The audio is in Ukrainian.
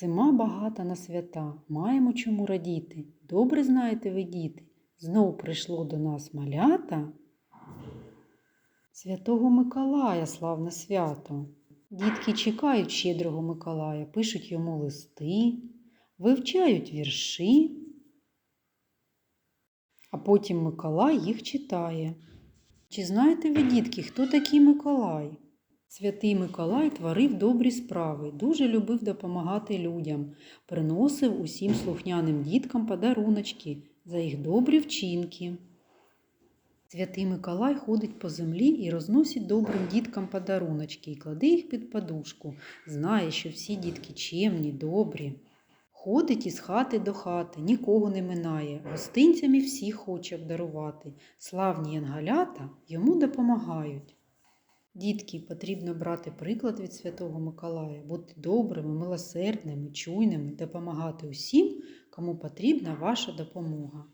Зима багата на свята, маємо чому радіти. Добре знаєте ви, діти, знов прийшло до нас малята. Святого Миколая славне свято. Дітки чекають щедрого Миколая, пишуть йому листи, вивчають вірші, а потім Миколай їх читає. Чи знаєте ви, дітки, хто такий Миколай? Святий Миколай творив добрі справи, дуже любив допомагати людям, приносив усім слухняним діткам подаруночки за їх добрі вчинки. Святий Миколай ходить по землі і розносить добрим діткам подаруночки і кладе їх під подушку, знає, що всі дітки чемні, добрі. Ходить із хати до хати, нікого не минає, гостинцями всіх хоче обдарувати. Славні янгалята йому допомагають. Дітки, потрібно брати приклад від Святого Миколая, бути добрими, милосердними, чуйними, допомагати усім, кому потрібна ваша допомога.